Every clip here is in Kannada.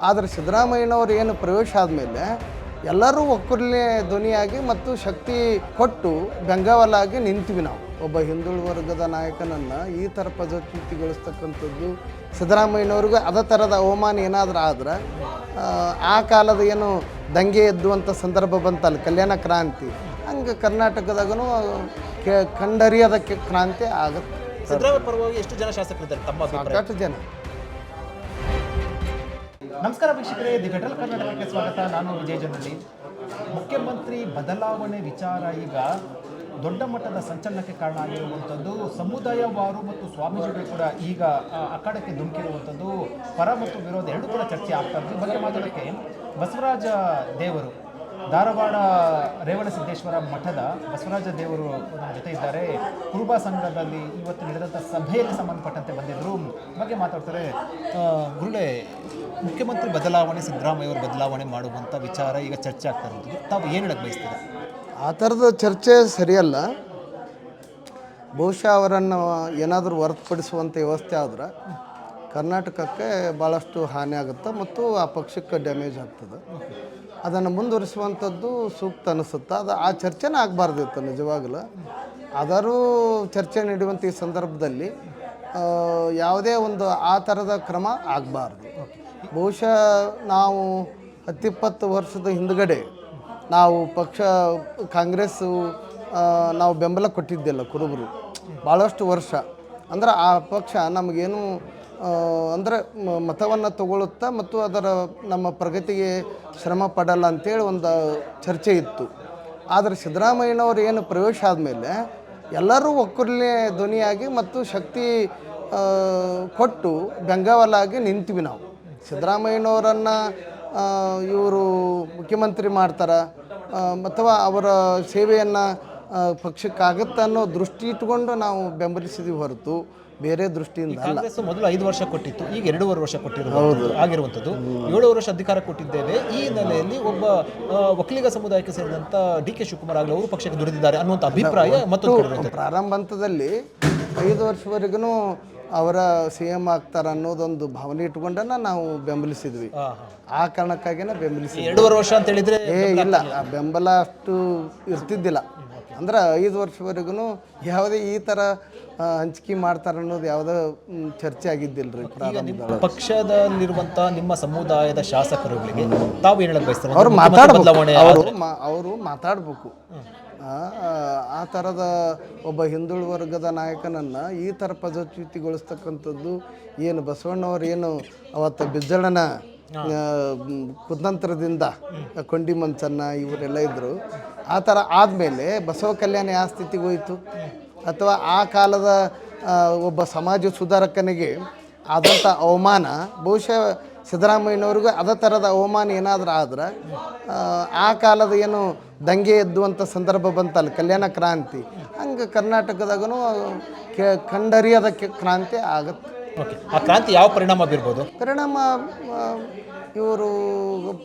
ಆದರೆ ಸಿದ್ದರಾಮಯ್ಯನವರು ಏನು ಪ್ರವೇಶ ಆದಮೇಲೆ ಎಲ್ಲರೂ ಒಕ್ಕೂರಲೇ ಧ್ವನಿಯಾಗಿ ಮತ್ತು ಶಕ್ತಿ ಕೊಟ್ಟು ಬೆಂಗಾವಲಾಗಿ ನಿಂತೀವಿ ನಾವು. ಒಬ್ಬ ಹಿಂದುಳಿದ ವರ್ಗದ ನಾಯಕನನ್ನು ಈ ಥರ ಪದಚ್ಯುತಿಗೊಳಿಸ್ತಕ್ಕಂಥದ್ದು ಸಿದ್ದರಾಮಯ್ಯನವ್ರಿಗೂ ಅದೇ ಥರದ ಅವಮಾನ ಏನಾದರೂ ಆದ್ರೆ ಆ, ಕಾಲದ ಏನು ದಂಗೆ ಎದ್ದುವಂಥ ಸಂದರ್ಭ ಬಂತಲ್ಲ ಕಲ್ಯಾಣ ಕ್ರಾಂತಿ. ಹಂಗೆ ಕರ್ನಾಟಕದಾಗೂ ಕಂಡರಿಯದಕ್ಕೆ ಕಂಡರಿಯದ ಕ್ರಾಂತಿ ಆಗುತ್ತೆ. ಸಿದ್ದರಾಮಯ್ಯ ಪರವಾಗಿ ಎಷ್ಟು ಜನ ಶಾಸಕರಿದ್ದಾರೆ ತಮ್ಮ ಸಾಕಷ್ಟು ಜನ. ನಮಸ್ಕಾರ ವೀಕ್ಷಕರೇ, ದಿ ಫೆಡರಲ್ ಕರ್ನಾಟಕಕ್ಕೆ ಸ್ವಾಗತ. ನಾನು ವಿಜಯ ಜನಳ್ಳಿ ಮುಖ್ಯಮಂತ್ರಿ ಬದಲಾವಣೆ ವಿಚಾರ ಈಗ ದೊಡ್ಡ ಮಟ್ಟದ ಸಂಚಲನಕ್ಕೆ ಕಾರಣ ಆಗಿರುವಂಥದ್ದು, ಸಮುದಾಯವಾರು ಮತ್ತು ಸ್ವಾಮೀಜಿಗಳು ಕೂಡ ಈಗ ಅಖಾಡಕ್ಕೆ ಧುಮುಕಿರುವಂಥದ್ದು, ಪರ ಮತ್ತು ವಿರೋಧ ಎರಡು ಕೂಡ ಚರ್ಚೆ ಆಗ್ತಾ ಈ ಬಗ್ಗೆ ಮಾತಾಡೋಕ್ಕೆ ಬಸವರಾಜ ದೇವರು, ಧಾರವಾಡ ರೇವಣಸಿದ್ದೇಶ್ವರ ಮಠದ ಬಸವರಾಜ ದೇವರು ನಮ್ಮ ಜೊತೆ ಇದ್ದಾರೆ. ಕುರುಬ ಸಂಘದಲ್ಲಿ ಇವತ್ತು ನಡೆದಂಥ ಸಭೆಯಲ್ಲಿ ಸಂಬಂಧಪಟ್ಟಂತೆ ಬಂದಿದ್ದರು. ಬಗ್ಗೆ ಮಾತಾಡ್ತಾರೆ ಗುರುಳೆ ಮುಖ್ಯಮಂತ್ರಿ ಬದಲಾವಣೆ ಸಿದ್ದರಾಮಯ್ಯ ಅವರು ಬದಲಾವಣೆ ಮಾಡುವಂಥ ವಿಚಾರ ಈಗ ಚರ್ಚೆ ಆಗ್ತಾ ಇರೋದು. ತಾವು ಏನು ಹೇಳಕ್ಕೆ ಬಯಸ್ತೀರಾ? ಆ ಥರದ ಚರ್ಚೆ ಸರಿಯಲ್ಲ. ಬಹುಶಃ ಅವರನ್ನು ಏನಾದರೂ ಹೊರತುಪಡಿಸುವಂಥ ವ್ಯವಸ್ಥೆ ಆದ್ರೆ ಕರ್ನಾಟಕಕ್ಕೆ ಭಾಳಷ್ಟು ಹಾನಿ ಆಗುತ್ತೆ ಮತ್ತು ಆ ಪಕ್ಷಕ್ಕೆ ಡ್ಯಾಮೇಜ್ ಆಗ್ತದೆ. ಅದನ್ನು ಮುಂದುವರಿಸುವಂಥದ್ದು ಸೂಕ್ತ ಅನಿಸುತ್ತೆ, ಅದು ಆ ಚರ್ಚೆನೇ ಆಗಬಾರ್ದಿತ್ತು ನಿಜವಾಗಲೂ. ಆದರೂ ಚರ್ಚೆ ನಡೆಯುವಂಥ ಈ ಸಂದರ್ಭದಲ್ಲಿ ಯಾವುದೇ ಒಂದು ಆ ಥರದ ಕ್ರಮ ಆಗಬಾರ್ದು. ಬಹುಶಃ ನಾವು ಹತ್ತಿಪ್ಪತ್ತು ವರ್ಷದ ಹಿಂದುಗಡೆ ನಾವು ಪಕ್ಷ, ಕಾಂಗ್ರೆಸ್ಸು ನಾವು ಬೆಂಬಲ ಕೊಟ್ಟಿದ್ದಿಲ್ಲ ಕುರುಬರು. ಭಾಳಷ್ಟು ವರ್ಷ. ಅಂದ್ರೆ ಆ ಪಕ್ಷ ನಮಗೇನು ಅಂದರೆ ಮತವನ್ನು ತಗೊಳ್ಳುತ್ತಾ ಮತ್ತು ಅದರ ನಮ್ಮ ಪ್ರಗತಿಗೆ ಶ್ರಮ ಪಡಲ್ಲ ಅಂತೇಳಿ ಒಂದು ಚರ್ಚೆ ಇತ್ತು. ಆದರೆ ಸಿದ್ದರಾಮಯ್ಯನವರು ಏನು ಪ್ರವೇಶ ಆದಮೇಲೆ ಎಲ್ಲರೂ ಒಕ್ಕೂರಲೇ ಧ್ವನಿಯಾಗಿ ಮತ್ತು ಶಕ್ತಿ ಕೊಟ್ಟು ಬೆಂಗಾವಲಾಗಿ ನಿಂತೀವಿ ನಾವು. ಸಿದ್ದರಾಮಯ್ಯನವರನ್ನು ಇವರು ಮುಖ್ಯಮಂತ್ರಿ ಮಾಡ್ತಾರೆ ಅಥವಾ ಅವರ ಸೇವೆಯನ್ನು ಪಕ್ಷಕ್ಕಾಗತ್ತೆ ಅನ್ನೋ ದೃಷ್ಟಿ ಇಟ್ಕೊಂಡು ನಾವು ಬೆಂಬಲಿಸಿದ್ವಿ ಹೊರತು ಬೇರೆ ದೃಷ್ಟಿಯಿಂದ ಅಲ್ಲ. ಮೊದಲು ಐದು ವರ್ಷ ಕೊಟ್ಟಿತ್ತು ಈಗ ಎರಡೂವರೆ ವರ್ಷ ಕೊಟ್ಟಿರುವುದು ಆಗಿರುವಂಥದ್ದು. ಏಳು ವರ್ಷ ಅಧಿಕಾರ ಕೊಟ್ಟಿದ್ದೇವೆ. ಈ ಹಿನ್ನೆಲೆಯಲ್ಲಿ ಒಬ್ಬ ಒಕ್ಕಲಿಗ ಸಮುದಾಯಕ್ಕೆ ಸೇರಿದಂಥ ಡಿ ಕೆ ಶಿವಕುಮಾರ್ ಆಗಲಿ ಅವರು ಪಕ್ಷಕ್ಕೆ ದುಡಿದಿದ್ದಾರೆ ಅನ್ನುವಂಥ ಅಭಿಪ್ರಾಯ ಇರುತ್ತೆ. ಪ್ರಾರಂಭ ಹಂತದಲ್ಲಿ ಐದು ವರ್ಷವರೆಗೂ ಅವರ ಸಿ ಎಂ ಆಗ್ತಾರ ಅನ್ನೋದೊಂದು ಭಾವನೆ ಇಟ್ಕೊಂಡನ್ನ ನಾವು ಬೆಂಬಲಿಸಿದ್ವಿ. ಆ, ಕಾರಣಕ್ಕಾಗಿನ ಬೆಂಬಲಿಸಿ ಎರಡೂವರೆ ವರ್ಷ ಅಂತ ಹೇಳಿದ್ರೆ ಏ ಇಲ್ಲ ಆ ಬೆಂಬಲ ಅಷ್ಟು ಇರ್ತಿದ್ದಿಲ್ಲ. ಅಂದ್ರೆ ಐದು ವರ್ಷವರೆಗೂ ಯಾವುದೇ ಈ ಥರ ಹಂಚಿಕೆ ಮಾಡ್ತಾರೆ ಅನ್ನೋದು ಯಾವುದೋ ಚರ್ಚೆ ಆಗಿದ್ದಿಲ್ಲ ರೀ ಪ್ರಾರಂಭ ಪಕ್ಷದಲ್ಲಿರುವಂತ ನಿಮ್ಮ ಸಮುದಾಯದ ಶಾಸಕರುಗಳಿಗೆ ತಾವು ಏನು ಹೇಳಕ್ ಬಯಸ್ತಾರೆ? ಅವ್ರು ಮುಖ್ಯಮಂತ್ರಿ ಮಾತಾಡ್ಬೇಕು. ಅವರು ಅವರು ಮಾತಾಡಬೇಕು. ಆ ಥರದ ಒಬ್ಬ ಹಿಂದುಳಿದ ವರ್ಗದ ನಾಯಕನನ್ನು ಈ ಥರ ಪದಚ್ಯುತಿಗೊಳಿಸ್ತಕ್ಕಂಥದ್ದು ಏನು ಬಸವಣ್ಣವ್ರು ಏನು ಅವತ್ತು ಬಿಜ್ಜಳನ ಕುತಂತ್ರದಿಂದ ಕೊಂಡಿ ಮಂಚನ್ನ ಇವರೆಲ್ಲ ಇದ್ದರು ಆ ಥರ ಆದಮೇಲೆ ಬಸವ ಕಲ್ಯಾಣ ಯಾವ ಸ್ಥಿತಿಗೆ ಹೋಯಿತು? ಅಥವಾ ಆ ಕಾಲದ ಒಬ್ಬ ಸಮಾಜ ಸುಧಾರಕನಿಗೆ ಆದಂಥ ಅವಮಾನ ಬಹುಶಃ ಸಿದ್ದರಾಮಯ್ಯನವ್ರಿಗೂ ಅದೇ ಥರದ ಅವಮಾನ ಏನಾದರೂ ಆದ್ರೆ ಆ, ಕಾಲದ ಏನು ದಂಗೆ ಎದ್ದುವಂಥ ಸಂದರ್ಭ ಬಂತಲ್ಲ ಕಲ್ಯಾಣ ಕ್ರಾಂತಿ ಹಂಗೆ ಕರ್ನಾಟಕದಾಗೂ ಕೆ ಕಂಡರಿಯದ ಕೆ- ಕ್ರಾಂತಿ ಆಗುತ್ತೆ. ಓಕೆ ಆ ಕ್ರಾಂತಿ ಯಾವ ಪರಿಣಾಮ ಬೀರ್ಬೋದು? ಪರಿಣಾಮ ಇವರು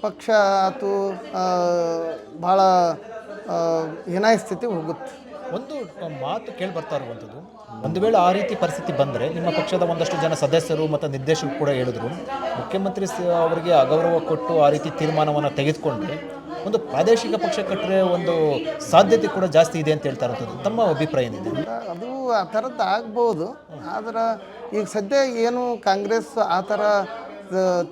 ಪಕ್ಷ ಆತು ಭಾಳ ಹೀನಾಯ ಸ್ಥಿತಿ ಹೋಗುತ್ತೆ. ಒಂದು ಮಾತು ಕೇಳಿ ಬರ್ತಾ ಇರುವಂಥದ್ದು ಒಂದು ವೇಳೆ ಆ ರೀತಿ ಪರಿಸ್ಥಿತಿ ಬಂದರೆ ನಿಮ್ಮ ಪಕ್ಷದ ಒಂದಷ್ಟು ಜನ ಸದಸ್ಯರು ಮತ್ತು ನಿರ್ದೇಶಕರು ಕೂಡ ಹೇಳಿದ್ರು ಮುಖ್ಯಮಂತ್ರಿ ಅವರಿಗೆ ಅಗೌರವ ಕೊಟ್ಟು ಆ ರೀತಿ ತೀರ್ಮಾನವನ್ನು ತೆಗೆದುಕೊಂಡ್ರೆ ಒಂದು ಪ್ರಾದೇಶಿಕ ಪಕ್ಷ ಕಟ್ಟರೆ ಒಂದು ಸಾಧ್ಯತೆ ಕೂಡ ಜಾಸ್ತಿ ಇದೆ ಅಂತ ಹೇಳ್ತಾ ಇರೋದು ತಮ್ಮ ಅಭಿಪ್ರಾಯ ಏನಿದೆ? ಅದು ಆ ಥರದ್ದು ಆಗ್ಬೋದು. ಆದ್ರೆ ಈಗ ಸದ್ಯ ಏನು ಕಾಂಗ್ರೆಸ್ ಆ ಥರ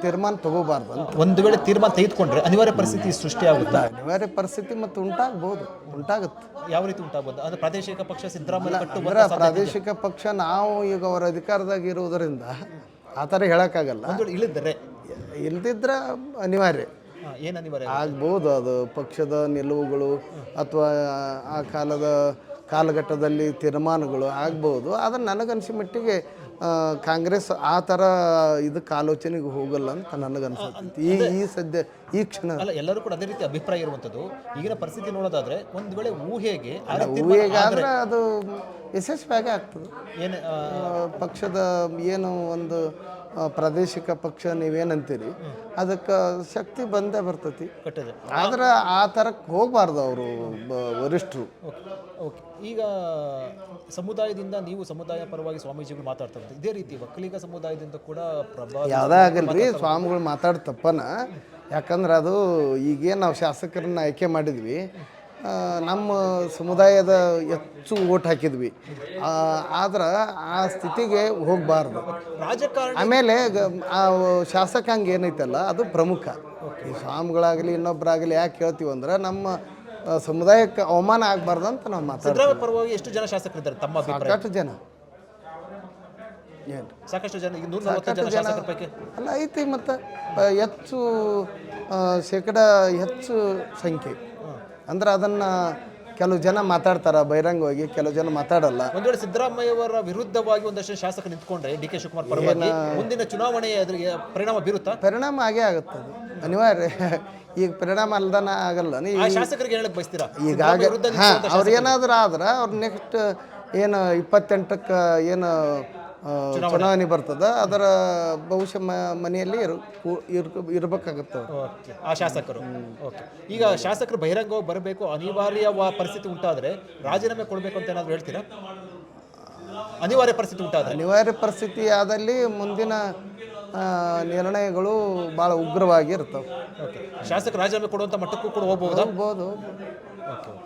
ತೀರ್ಮಾನ ತಗೋಬಾರ್ದು ಅಂತ. ಒಂದು ವೇಳೆ ತೀರ್ಮಾನ ತೆಗೆದುಕೊಂಡ್ರೆ ಅನಿವಾರ್ಯ ಪರಿಸ್ಥಿತಿ ಸೃಷ್ಟಿಯಾಗುತ್ತೆ ಅನಿವಾರ್ಯ ಪರಿಸ್ಥಿತಿ ಮತ್ತು ಉಂಟಾಗ್ಬೋದು. ಉಂಟಾಗುತ್ತೆ. ಯಾವ ರೀತಿ ಉಂಟಾಗ್ಬೋದು? ಅದು ಪ್ರಾದೇಶಿಕ ಪಕ್ಷ ಸಿದ್ದರಾಮಯ್ಯ ಪ್ರಾದೇಶಿಕ ಪಕ್ಷ ನಾವು ಈಗ ಅವರ ಅಧಿಕಾರದಾಗ ಇರುವುದರಿಂದ ಆ ಥರ ಹೇಳೋಕ್ಕಾಗಲ್ಲ. ಇಳಿದರೆ? ಇಲ್ದಿದ್ರೆ ಅನಿವಾರ್ಯ. ಏನು ಅನಿವಾರ್ಯ? ಆಗ್ಬೋದು ಅದು ಪಕ್ಷದ ನಿಲುವುಗಳು ಅಥವಾ ಆ ಕಾಲದ ಕಾಲಘಟ್ಟದಲ್ಲಿ ತೀರ್ಮಾನಗಳು ಆಗ್ಬೋದು. ಆದರೆ ನನಗನ್ಸಿ ಮಟ್ಟಿಗೆ ಕಾಂಗ್ರೆಸ್ ಆ ಥರ ಇದಕ್ಕೆ ಆಲೋಚನೆಗೆ ಹೋಗಲ್ಲ ಅಂತ ನನಗನ್ಸುತ್ತೆ. ಈ ಈ ಸದ್ಯ ಈ ಕ್ಷಣ ಅಲ್ಲ ಎಲ್ಲರೂ ಕೂಡ ಅದೇ ರೀತಿ ಅಭಿಪ್ರಾಯ ಇರುವಂಥದ್ದು. ಈಗಿನ ಪರಿಸ್ಥಿತಿ ನೋಡೋದಾದ್ರೆ ಒಂದು ವೇಳೆ ಊಹೆಗೆ ಆ ರೀತಿ ಊಹೆಗಾದ್ರೆ ಅದು ಯಶಸ್ವಿಯಾಗಿ ಆಗ್ತದೆ. ಏನು ಪಕ್ಷದ ಏನು ಒಂದು ಪ್ರಾದೇಶಿಕ ಪಕ್ಷ ನೀವೇನಂತೀರಿ? ಅದಕ್ಕೆ ಶಕ್ತಿ ಬಂದೇ ಬರ್ತೈತಿ. ಆದ್ರೆ ಆ ಥರಕ್ಕೆ ಹೋಗಬಾರ್ದು ಅವರು ವರಿಷ್ಠರು. ಓಕೆ ಈಗ ಸಮುದಾಯದಿಂದ ನೀವು ಸಮುದಾಯ ಪರವಾಗಿ ಸ್ವಾಮೀಜಿಗಳು ಮಾತಾಡ್ತಾರೆ. ಇದೇ ರೀತಿ ಒಕ್ಕಲಿಗ ಸಮುದಾಯದಿಂದ ಕೂಡ ಪ್ರಭಾವ ಯಾವುದೇ ಆಗಲ್ರಿ ಸ್ವಾಮಿಗಳು ಮಾತಾಡ್ತಪ್ಪನ. ಯಾಕಂದ್ರೆ ಅದು ಈಗೇನು ನಾವು ಶಾಸಕರನ್ನ ಆಯ್ಕೆ ಮಾಡಿದ್ವಿ. ನಮ್ಮ ಸಮುದಾಯದ ಹೆಚ್ಚು ಓಟ್ ಹಾಕಿದ್ವಿ. ಆದ್ರೆ ಆ ಸ್ಥಿತಿಗೆ ಹೋಗಬಾರ್ದು. ರಾಜಕಾರಣ ಆಮೇಲೆ ಆ ಶಾಸಕಾಂಗ ಏನೈತಲ್ಲ ಅದು ಪ್ರಮುಖ. ಈ ಸ್ವಾಮಿಗಳಾಗಲಿ ಇನ್ನೊಬ್ಬರಾಗಲಿ ಯಾಕೆ ಹೇಳ್ತೀವಿ ಅಂದ್ರೆ ನಮ್ಮ ಸಮುದಾಯಕ್ಕೆ ಅವಮಾನ ಆಗಬಾರ್ದು ಅಂತ ನಾವು ಮಾತಾಡ್ತೀವಿ. ಪರವಾಗಿ ಎಷ್ಟು ಜನ ಶಾಸಕರಿದ್ದಾರೆ ತಮ್ಮ ಸಾಕಷ್ಟು ಜನ. ಏನು? ಸಾಕಷ್ಟು ಜನ ಈಗ ನೂರ ಜನ ಶಾಸಕರ ಪೈಕಿ? ಅಲ್ಲ ಐತಿ ಮತ್ತು ಹೆಚ್ಚು ಶೇಕಡ ಹೆಚ್ಚು ಸಂಖ್ಯೆ. ಅಂದ್ರೆ ಅದನ್ನು ಕೆಲವು ಜನ ಮಾತಾಡ್ತಾರೆ ಬಹಿರಂಗವಾಗಿ ಕೆಲವು ಜನ ಮಾತಾಡಲ್ಲ. ಒಂದ್ ವೇಳೆ ಸಿದ್ದರಾಮಯ್ಯವರ ವಿರುದ್ಧವಾಗಿ ಒಂದಷ್ಟು ಶಾಸಕರು ನಿಂತ್ಕೊಂಡ್ರೆ ಡಿ ಕೆ ಶಿವಕುಮಾರ್ ಪರವಾಗಿ ಮುಂದಿನ ಚುನಾವಣೆ ಪರಿಣಾಮ ಬೀರುತ್ತಾ? ಪರಿಣಾಮ ಆಗೇ ಆಗುತ್ತೆ ಅದು ಅನಿವಾರ್ಯ. ಈಗ ಪರಿಣಾಮ ಅಲ್ದನ ಆಗಲ್ಲ. ನೀ ಆ ಶಾಸಕರಿಗೆ ಹೇಳಕ್ ಬಯಸ್ತೀರಾ? ಈಗ ಸಿದ್ದರಾಮಯ್ಯ ವಿರುದ್ಧ ಹಾಂ ನಿಂತ್ಕೊಂಡ ಅವ್ರು ಏನಾದರೂ ಆದ್ರೆ ಅವ್ರು ನೆಕ್ಸ್ಟ್ ಏನು ಇಪ್ಪತ್ತೆಂಟಕ್ಕೆ ಏನು ಚುನಾವಣೆ. ಬರ್ತದ ಅದರ ಬಹುಶಃ ಮನೆಯಲ್ಲಿ ಇರಬೇಕಾಗುತ್ತೆ ಓಕೆ. ಆ ಶಾಸಕರು. ಓಕೆ. ಈಗ ಶಾಸಕರು ಬಹಿರಂಗವಾಗಿ ಬರಬೇಕು ಅನಿವಾರ್ಯ ಪರಿಸ್ಥಿತಿ ಉಂಟಾದರೆ ರಾಜೀನಾಮೆ ಕೊಡಬೇಕು ಅಂತ ಏನಾದ್ರು ಹೇಳ್ತೀರಾ? ಅನಿವಾರ್ಯ ಪರಿಸ್ಥಿತಿ ಉಂಟಾದ ಅನಿವಾರ್ಯ ಪರಿಸ್ಥಿತಿ ಆದಲ್ಲಿ ಮುಂದಿನ ನಿರ್ಣಯಗಳು ಭಾಳ ಉಗ್ರವಾಗಿ ಇರ್ತವೆ. ಓಕೆ. ಶಾಸಕರು ರಾಜೀನಾಮೆ ಕೊಡುವಂಥ ಮಟ್ಟಕ್ಕೂ ಕೂಡ ಹೋಗ್ಬೋದು? ಹೋಗ್ಬೋದು.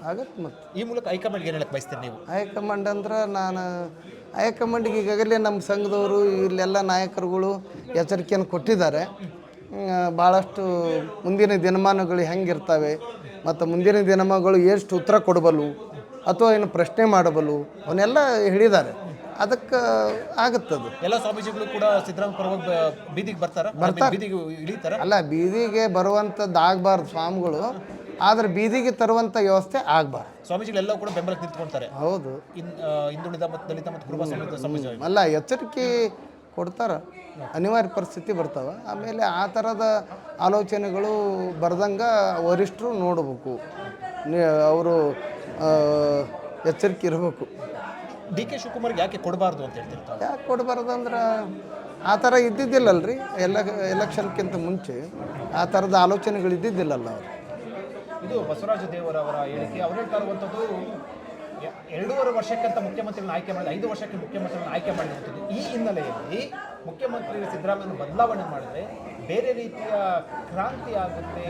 ಆಗತ್ತೆ ಮತ್ತು. ಈ ಮೂಲಕ ಹೈಕಮಾಂಡ್ಗೆ ಏನು ಹೇಳಕ್ಕೆ ಬಯಸ್ತೀರಿ ನೀವು? ಹೈಕಮಾಂಡ್ ಅಂದ್ರೆ ನಾನು ಹೈಕಮಾಂಡಿಗೆ ಈಗಾಗಲೇ ನಮ್ಮ ಸಂಘದವರು ಇಲ್ಲೆಲ್ಲ ನಾಯಕರುಗಳು ಎಚ್ಚರಿಕೆಯನ್ನು ಕೊಟ್ಟಿದ್ದಾರೆ. ಭಾಳಷ್ಟು ಮುಂದಿನ ದಿನಮಾನಗಳು ಹೆಂಗಿರ್ತವೆ ಮತ್ತು ಮುಂದಿನ ದಿನಮಾನಗಳು ಎಷ್ಟು ಉತ್ತರ ಕೊಡಬಲ್ಲು ಅಥವಾ ಏನು ಪ್ರಶ್ನೆ ಮಾಡಬಲ್ಲು ಅವನ್ನೆಲ್ಲ ಹಿಡಿದಾರೆ ಅದಕ್ಕೆ ಆಗುತ್ತದು ಎಲ್ಲ ಸ್ವಾಮೀಜಿಗಳು ಕೂಡ ಸಿದ್ದರಾಮಯ್ಯ ಪರವಾಗಿ ಬೀದಿಗೆ ಬರ್ತಾರೆ? ಬೀದಿಗೆ ಇಳಿತಾರೆ? ಅಲ್ಲ ಬೀದಿಗೆ ಬರುವಂಥದ್ದು ಆಗಬಾರ್ದು ಸ್ವಾಮಿಗಳು. ಆದರೆ ಬೀದಿಗೆ ತರುವಂಥ ವ್ಯವಸ್ಥೆ ಆಗಬಾರ್ದು. ಸ್ವಾಮೀಜಿಗಳೆಲ್ಲ ಕೂಡ ಬೆಂಬಲಕ್ಕೆ ನಿಂತ್ಕೊಳ್ತಾರೆ ಹೌದು. ಇನ್ ಆ, ಹಿಂದುಳಿದ ಮತ್ತು ದಲಿತ ಮತ್ತು ಕುರುಬ ಸಮಾಜ ಅಲ್ಲ ಎಚ್ಚರಿಕೆ ಕೊಡ್ತಾರ. ಅನಿವಾರ್ಯ ಪರಿಸ್ಥಿತಿ ಬರ್ತಾವ. ಆಮೇಲೆ ಆ ಥರದ ಆಲೋಚನೆಗಳು ಬರ್ದಂಗೆ ವರಿಷ್ಠರು ನೋಡಬೇಕು. ಅವರು ಎಚ್ಚರಿಕೆ ಇರಬೇಕು. ಡಿ ಕೆ ಶಿವಕುಮಾರ್ ಯಾಕೆ ಕೊಡಬಾರ್ದು ಅಂತ ಹೇಳ್ತಿರ್ತಾರೆ? ಯಾಕೆ ಕೊಡಬಾರ್ದು ಅಂದ್ರೆ ಆ ಥರ ಇದ್ದಿದ್ದಿಲ್ಲಲ್ರಿ. ಎಲ್ಲ ಎಲೆಕ್ಷನ್ಕ್ಕಿಂತ ಮುಂಚೆ ಆ ಥರದ ಆಲೋಚನೆಗಳು ಇದ್ದಿದ್ದಿಲ್ಲಲ್ಲ ಅವರು. ಇದು ಬಸವರಾಜ ದೇವರವರ ಹೇಳಿಕೆ. ಅವ್ರು ಹೇಳ್ತಾ ಇರುವಂಥದ್ದು ಎರಡೂವರೆ ವರ್ಷಕ್ಕಂತ ಮುಖ್ಯಮಂತ್ರಿಗಳನ್ನ ಆಯ್ಕೆ ಮಾಡಿದ, ಐದು ವರ್ಷಕ್ಕೆ ಮುಖ್ಯಮಂತ್ರಿಗಳನ್ನ ಆಯ್ಕೆ ಮಾಡಿರುವಂಥದ್ದು ಈ ಹಿನ್ನೆಲೆಯಲ್ಲಿ ಮುಖ್ಯಮಂತ್ರಿ ಸಿದ್ದರಾಮಯ್ಯ ಬದಲಾವಣೆ ಮಾಡಿದ್ರೆ ಬೇರೆ ರೀತಿಯ ಕ್ರಾಂತಿ ಆಗುತ್ತೆ.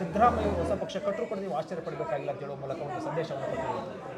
ಸಿದ್ದರಾಮಯ್ಯ ಹೊಸ ಪಕ್ಷ ಕಟ್ಟರು ಕೂಡ ನೀವು ಆಶ್ಚರ್ಯ ಪಡಬೇಕಾಗಿಲ್ಲ ಅಂತ ಹೇಳುವ ಮೂಲಕ ಒಂದು ಸಂದೇಶವನ್ನು ಕೊಟ್ಟಿರುವಂಥದ್ದು